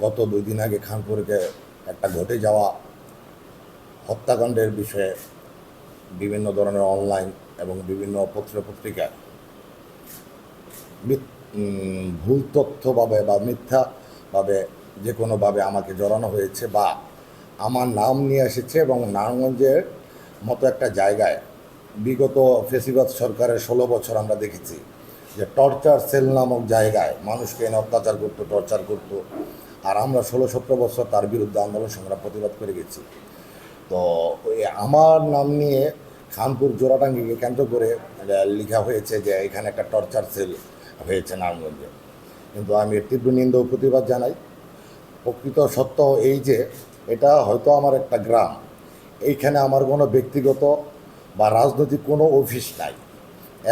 গত দুই দিন আগে খানপুরকে একটা ঘটে যাওয়া হত্যাকাণ্ডের বিষয়ে বিভিন্ন ধরনের অনলাইন এবং বিভিন্ন পত্র পত্রিকায় ভুল তথ্যভাবে বা মিথ্যাভাবে যে কোনোভাবে আমাকে জড়ানো হয়েছে বা আমার নাম নিয়ে এসেছে এবং নারায়ণগঞ্জের মতো একটা জায়গায় বিগত ফেসিবাদ সরকারের ষোলো বছর আমরা দেখেছি যে টর্চার সেল নামক জায়গায় মানুষকে এনে অত্যাচার করতো টর্চার করতো। আর আমরা ষোলো সতেরো বছর তার বিরুদ্ধে আন্দোলন সংগ্রাম প্রতিবাদ করে গেছি। তো আমার নাম নিয়ে খানপুর জোড়াটাঙ্গিকে কেন্দ্র করে লেখা হয়েছে যে এখানে একটা টর্চার সেল হয়েছে নারায়ণগঞ্জে। কিন্তু আমি তীব্র নিন্দা প্রতিবাদ জানাই। প্রকৃত সত্য এই যে এটা হয়তো আমার একটা গ্রাম। এইখানে আমার কোনো ব্যক্তিগত বা রাজনৈতিক কোনো অফিস নাই।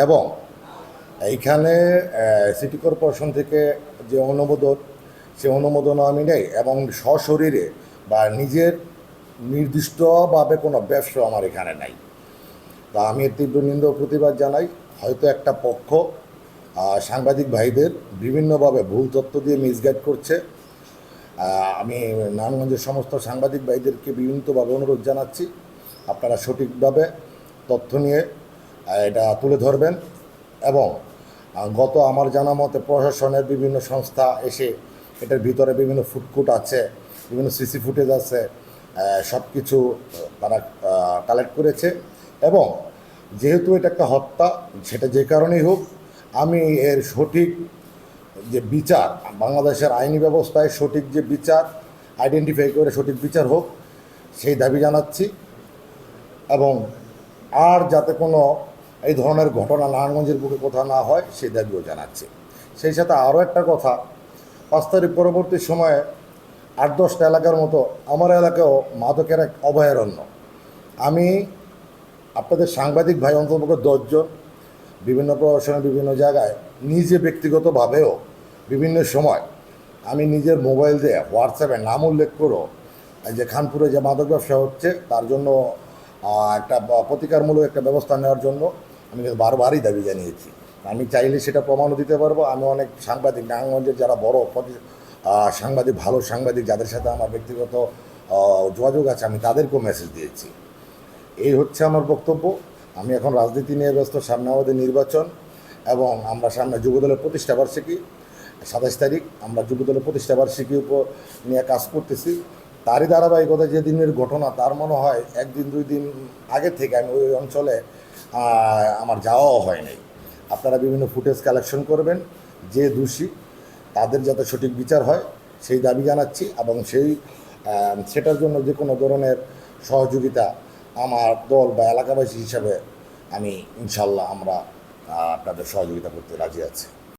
এবং এইখানে সিটি কর্পোরেশন থেকে যে অনুমোদন সে অনুমোদনও আমি নেই এবং সশরীরে বা নিজের নির্দিষ্টভাবে কোনো ব্যবসা আমার এখানে নাই। তা আমি তীব্র নিন্দা প্রতিবাদ জানাই। হয়তো একটা পক্ষ সাংবাদিক ভাইদের বিভিন্নভাবে ভুল তথ্য দিয়ে মিসগাইড করছে। আমি নারায়ণগঞ্জের সমস্ত সাংবাদিক ভাইদেরকে বিভিন্নভাবে অনুরোধ জানাচ্ছি। আপনারা সঠিকভাবে তথ্য নিয়ে এটা তুলে ধরবেন এবং গত আমার জানা মতে প্রশাসনের বিভিন্ন সংস্থা এসে এটার ভিতরে বিভিন্ন ফুটকুট আছে, বিভিন্ন সিসি ফুটেজ আছে সব কিছু তারা কালেক্ট করেছে। এবং যেহেতু এটা একটা হত্যা, সেটা যে কারণেই হোক, আমি এর সঠিক যে বিচার, বাংলাদেশের আইনি ব্যবস্থায় সঠিক যে বিচার আইডেন্টিফাই করে সঠিক বিচার হোক, সেই দাবি জানাচ্ছি। এবং আর যাতে কোনো এই ধরনের ঘটনা নারায়ণগঞ্জের বুকে কোথাও না হয়, সেই দাবিও জানাচ্ছি। সেই সাথে আরও একটা কথা পাঁচ তারিখ পরবর্তী সময়ে আট দশটা এলাকার মতো আমার এলাকাও মাদকের এক অভয়ারণ্য। আমি আপনাদের সাংবাদিক ভাই অন্তর্ভুক্ত দশজন, বিভিন্ন প্রশাসনের বিভিন্ন জায়গায় নিজে ব্যক্তিগতভাবেও বিভিন্ন সময় আমি নিজের মোবাইল দিয়ে হোয়াটসঅ্যাপে নাম উল্লেখ করো যে খানপুরে যে মাদক ব্যবসা হচ্ছে, তার জন্য একটা প্রতিকারমূলক একটা ব্যবস্থা নেওয়ার জন্য আমি বারবারই দাবি জানিয়েছি। আমি চাইলে সেটা প্রমাণও দিতে পারব। আমি অনেক সাংবাদিক, নারায়ণগঞ্জের যারা বড় সাংবাদিক, ভালো সাংবাদিক যাদের সাথে আমার ব্যক্তিগত যোগাযোগ আছে, আমি তাদেরকেও মেসেজ দিয়েছি। এই হচ্ছে আমার বক্তব্য। আমি এখন রাজনীতি নিয়ে ব্যস্ত, সামনে আমাদের নির্বাচন এবং আমরা সামনে যুবদলের প্রতিষ্ঠা বার্ষিকী, সাতাশ তারিখ, আমরা যুবদলের প্রতিষ্ঠা বার্ষিকী উপর নিয়ে কাজ করতেছি। তারই ধারাবাহিকতা যে দিনের ঘটনা, তার মনে হয় একদিন, দুই দিন আগে থেকে আমি ওই অঞ্চলে আমার যাওয়াও হয় নাই আপনারা বিভিন্ন ফুটেজ কালেকশন করবেন, যে দোষী, তাদের যাতে সঠিক বিচার হয়, সেই দাবি জানাচ্ছি এবং সেই সেটার জন্য যে কোনো ধরনের সহযোগিতা আমার দল বা এলাকাবাসী হিসাবে আমি ইনশাল্লাহ আমরা আপনাদের সহযোগিতা করতে রাজি আছি।